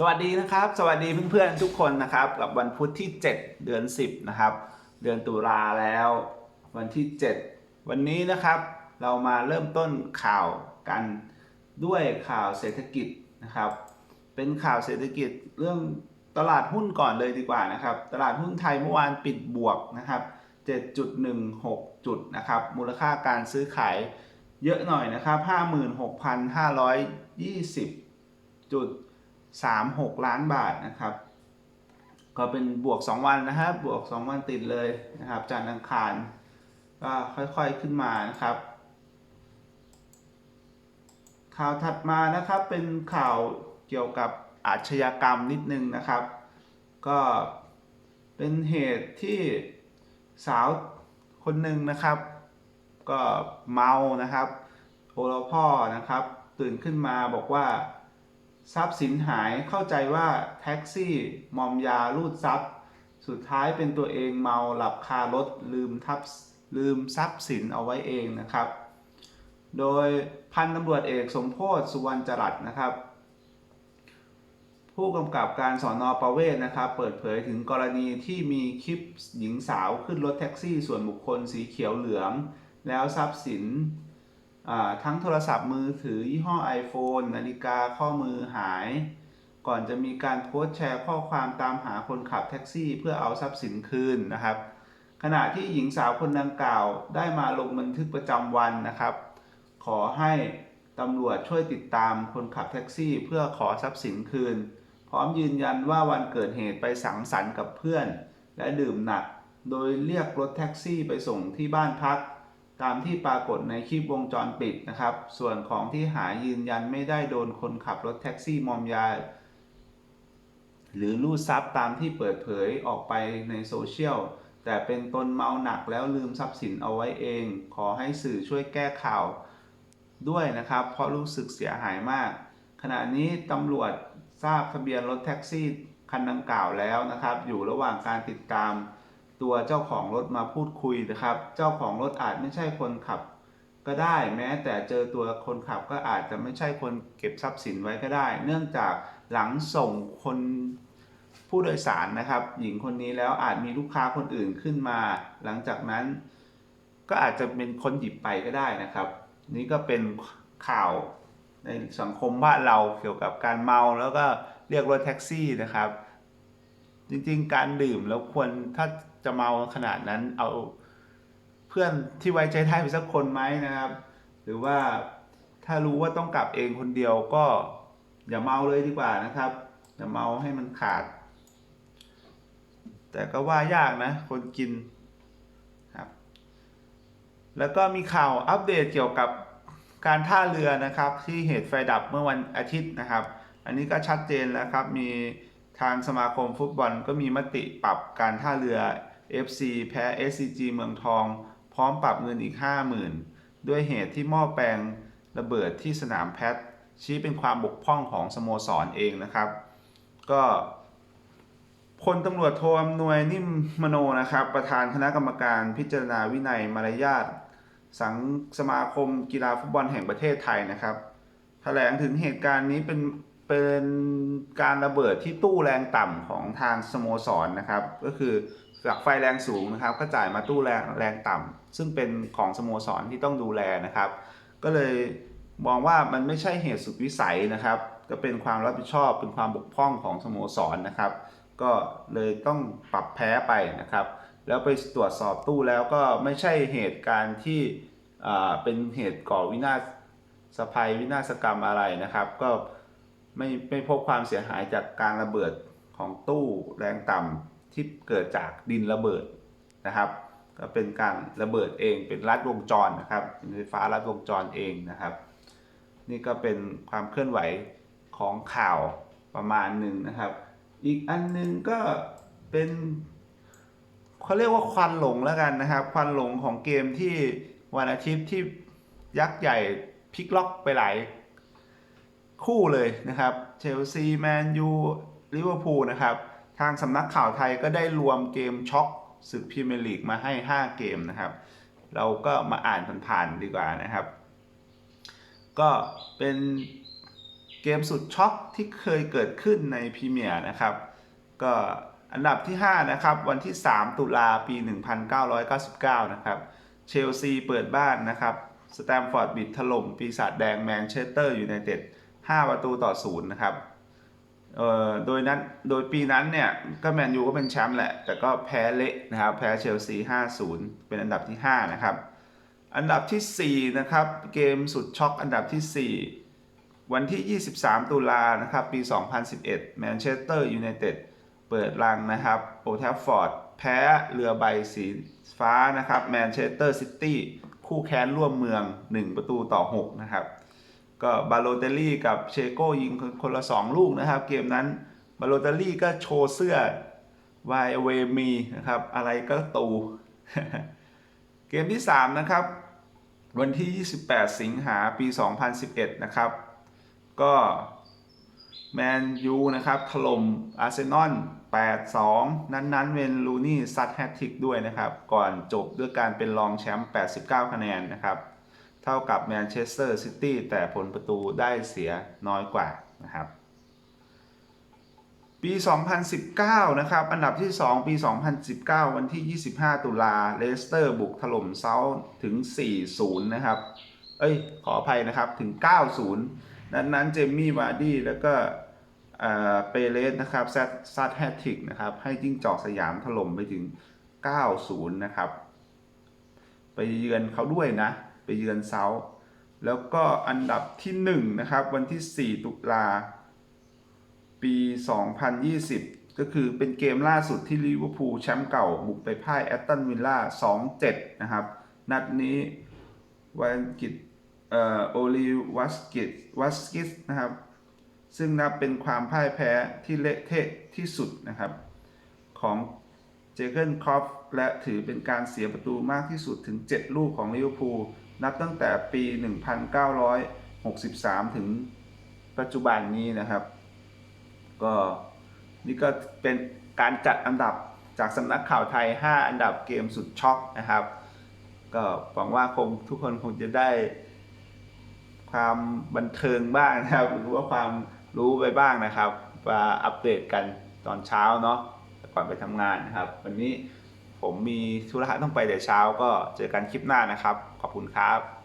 สวัสดีนะครับ สวัสดีเพื่อนๆทุกคนนะครับ กับวันพุธที่ 7 เดือน 10 นะครับ เดือนตุลาแล้ว วันที่ 7 วันนี้นะครับ เรามาเริ่มต้นข่าวกันด้วยข่าวเศรษฐกิจนะครับ เป็นข่าวเศรษฐกิจเรื่องตลาดหุ้นก่อนเลยดีกว่านะครับ ตลาดหุ้นไทยเมื่อวานปิดบวกนะครับ 7.16 จุดนะครับ มูลค่าการซื้อขายเยอะหน่อยนะครับ 56,520จุด 36 ล้านบาทนะครับ ก็เป็นบวก 2 วันนะครับบวก 2 วันติดเลยนะครับจันทร์อังคารก็ค่อยๆขึ้นมานะครับ ข่าวถัดมานะครับเป็นข่าวเกี่ยวกับอาชญากรรมนิดนึงนะครับ ก็เป็นเหตุที่สาวคนหนึ่งนะครับ ก็เมานะครับโอรพ่อนะครับ ตื่นขึ้นมาบอกว่า ทรัพย์สินหายเข้าใจว่าแท็กซี่มอมยาลูดทรัพย์ สุดท้ายเป็นตัวเองเมาหลับคารถลืมทับลืมทรัพย์สินเอาไว้เองนะครับ โดยพันตำรวจเอกสมโพศสุวรรณจรัตนะครับ ผู้กำกับการสอนอประเวศนะครับ เปิดเผยถึงกรณีที่มีคลิปหญิงสาวขึ้นรถแท็กซี่ส่วนบุคคลสีเขียวเหลือง แล้วทรัพย์สิน ทั้งโทรศัพท์มือถือยี่ห้อ iPhone นาฬิกาข้อมือหาย ก่อนจะมีการโพสต์แชร์ข้อความตามหาคนขับแท็กซี่เพื่อเอาทรัพย์สินคืนนะครับ ขณะที่หญิงสาวคนดังกล่าวได้มาลงบันทึกประจำวันนะครับ ขอให้ตำรวจช่วยติดตามคนขับแท็กซี่ เพื่อขอทรัพย์สินคืน พร้อมยืนยันว่าวันเกิดเหตุไปสังสรรค์กับเพื่อน และดื่มหนัก โดยเรียกรถแท็กซี่ไปส่งที่บ้านพัก ตามที่ปรากฏในคลิปวงจรปิดนะครับ ส่วนของที่หายยืนยันไม่ได้โดนคนขับรถแท็กซี่มอมยา หรือลูดทรัพย์ตามที่เปิดเผยออกไปในโซเชียล แต่เป็นตนเมาหนักแล้วลืมทรัพย์สินเอาไว้เอง ขอให้สื่อช่วยแก้ข่าวด้วยนะครับ เพราะรู้สึกเสียหายมาก ขณะนี้ตำรวจทราบทะเบียนรถแท็กซี่คันดังกล่าวแล้วนะครับ อยู่ระหว่างการติดตาม ตัวเจ้าของรถมาพูดคุยนะครับ เจ้าของรถอาจไม่ใช่คนขับ ก็ได้ แม้แต่เจอตัวคนขับก็อาจจะไม่ใช่คนเก็บทรัพย์สินไว้ก็ได้ เนื่องจากหลังส่งคนผู้โดยสารนะครับ หญิงคนนี้แล้วอาจมีลูกค้าคนอื่นขึ้นมา หลังจากนั้น ก็อาจจะเป็นคนหยิบไปก็ได้นะครับ นี่ก็เป็นข่าวในสังคมบ้านเราเกี่ยวกับการเมาแล้วก็เรียกรถแท็กซี่นะครับ จริงๆ การดื่มแล้วควรถ้า จะเมาขนาดนั้น เอาเพื่อนที่ไว้ใจได้ไปสักคนไหมนะครับ หรือว่าถ้ารู้ว่าต้องกลับเองคนเดียวก็อย่าเมาเลยดีกว่านะครับอย่าเมาให้มันขาด แต่ก็ว่ายากนะ คนกินครับ แล้วก็มีข่าวอัปเดตเกี่ยวกับการท่าเรือนะครับ ที่เหตุไฟดับเมื่อวันอาทิตย์นะครับ อันนี้ก็ชัดเจนแล้วครับมีทางสมาคมฟุตบอลก็มีมติปรับการท่าเรือ FC แพ้ SCG เมืองทอง พร้อมปรับเงินอีก 50,000 ด้วยเหตุที่หม้อแปลงระเบิดที่สนามแพทชี้เป็นความบกพร่องของสโมสรเองนะครับ ก็พลตำรวจโทอำนวยนิ่มมโนนะครับ ประธานคณะกรรมการพิจารณาวินัยมารยาทสังสมาคมกีฬาฟุตบอลแห่งประเทศไทยนะครับแถลงถึงเหตุการณ์นี้เป็นเป็นการระเบิดที่ตู้แรงต่ำของทางสโมสรนะครับ ก็คือ จากไฟแรงสูงนะครับ ก็จ่ายมาตู้แรงแรงต่ำซึ่งเป็นของสโมสรที่ต้องดูแลนะครับ ก็เลยมองว่ามันไม่ใช่เหตุสุดวิสัยนะครับ ก็เป็นความรับผิดชอบเป็นความบกพร่องของสโมสรนะครับ ก็เลยต้องปรับแพ้ไปนะครับ แล้วไปตรวจสอบตู้แล้วก็ไม่ใช่เหตุการณ์ที่เป็นเหตุก่อวินาศสภัยวินาศกรรมอะไรนะครับ ก็ไม่ไม่พบความเสียหายจากการระเบิดของตู้แรงต่ำ ที่เกิดจากดินระเบิดนะครับก็เป็นการระเบิดเองเป็นลัดวงจรนะครับเป็นไฟฟ้าลัดวงจรเองนะครับ นี่ก็เป็นความเคลื่อนไหวของข่าวประมาณหนึ่งนะครับ อีกอันหนึงก็เป็นเขาเรียกว่าควันหลงแล้วกันนะครับ ควันหลงของเกมที่วันอาทิตย์ที่ยักษ์ใหญ่พลิกล็อกไปหลายคู่เลยนะครับเชลซีแมนยูลิเวอร์พูลนะครับ ทางสำนักข่าวไทยก็ได้รวมเกมช็อกศึกพรีเมียร์ลีกมาให้ 5 เกมนะครับ เราก็มาอ่านผ่านๆดีกว่านะครับ ก็เป็นเกมสุดช็อกที่เคยเกิดขึ้นในพรีเมียร์นะครับ ก็อันดับที่ 5 นะครับ วันที่ 3 ตุลาปี 1999 นะครับเชลซีเปิดบ้านนะครับสแตมฟอร์ดบิดถล่มปีศาจแดงแมนเชสเตอร์ยูไนเต็ด5ประตูต่อ 0 นะครับ เอ่อโดยนั้นโดยปีนั้นเนี่ยก็แมนยูก็เป็นแชมป์แหละ แต่ก็แพ้เละนะครับ แพ้เชลซี 5-0 เป็นอันดับที่ 5 นะครับ อันดับทีสี่4 นะครับ เกมสุดช็อกอันดับที่ 4 วันที่ 23 ตุลานะครับ ปี 2011 แมนเชสเตอร์ยูไนเต็ดเปิดรังนะครับโอแทฟฟอร์ด แพ้เรือใบสีฟ้านะครับแมนเชสเตอร์ซิตี้คู่แค้นร่วมเมือง 1 ประตูต่อ 6 นะครับ ก็บาโลเตลลี่กับเชโก้ยิงคนละ 2 ลูกนะครับ เกมนั้นบาโลเตลลี่ก็โชว์เสื้อ Why Away Me นะครับ อะไรก็ตู เกมที่ 3 นะครับ วันที่ 28 สิงหาปี 2011 นะครับ ก็แมนยูนะครับถล่มอาร์เซนอล 8-2 นั้นๆเวนลูนี่ซัดแฮตทริกด้วยนะครับ ก่อนจบด้วยการเป็นรองแชมป์ 89 คะแนนนะครับ ท่ากับแมนเชสเตอร์ซิตี้แต่ผลประตูได้เสียน้อยกว่านะครับ ปี 2019 นะครับ อันดับที่ 2 ปี 2019 วันที่ 25 ตุลาเลสเตอร์บุกถล่มเซาท์ถึง 4-0 นะครับ เอ้ย ขออภัยนะครับถึง 9-0 นั้นนั้นเจมี่วาร์ดี้แล้วก็เอ่อเปเรสนะครับซัดซัดแฮตทิกนะครับ ให้จิ้งจอกสยามถล่มไปถึง 9-0 นะครับ ไปเยือนเขาด้วยนะ ไปเยือนเซาท์แล้วก็อันดับที่1นะครับวันที่ 4 ตุลา ปี 2020 ก็คือเป็นเกมล่าสุดที่ลิเวอร์พูลแชมป์เก่า บุกไปพ่ายแอตตันวิลล่า 2-7 นะครับ นัดนี้วันกิจเอ่อโอลิวัสกิสวัสกิสนะครับ ซึ่งนับเป็นความพ่ายแพ้ที่เละเทะที่สุดนะครับ ของเจเกิลคอฟและถือเป็นการเสียประตูมากที่สุดถึง 7 ลูกของลิเวอร์พูล นับตั้งแต่ปี 1963 ถึงปัจจุบันนี้นะครับ ก็นี่ก็เป็นการจัดอันดับจากสำนักข่าวไทย 5 อันดับเกมสุดช็อกนะครับ ก็หวังว่าคงทุกคนคงจะได้ความบันเทิงบ้างนะครับ หรือว่าความรู้ไปบ้างนะครับมาอัปเดตกันตอนเช้าเนาะก่อนไปทำงานนะครับ วันนี้ ผมมีธุระต้องไปแต่เช้าก็เจอกันคลิปหน้านะครับ ขอบคุณครับ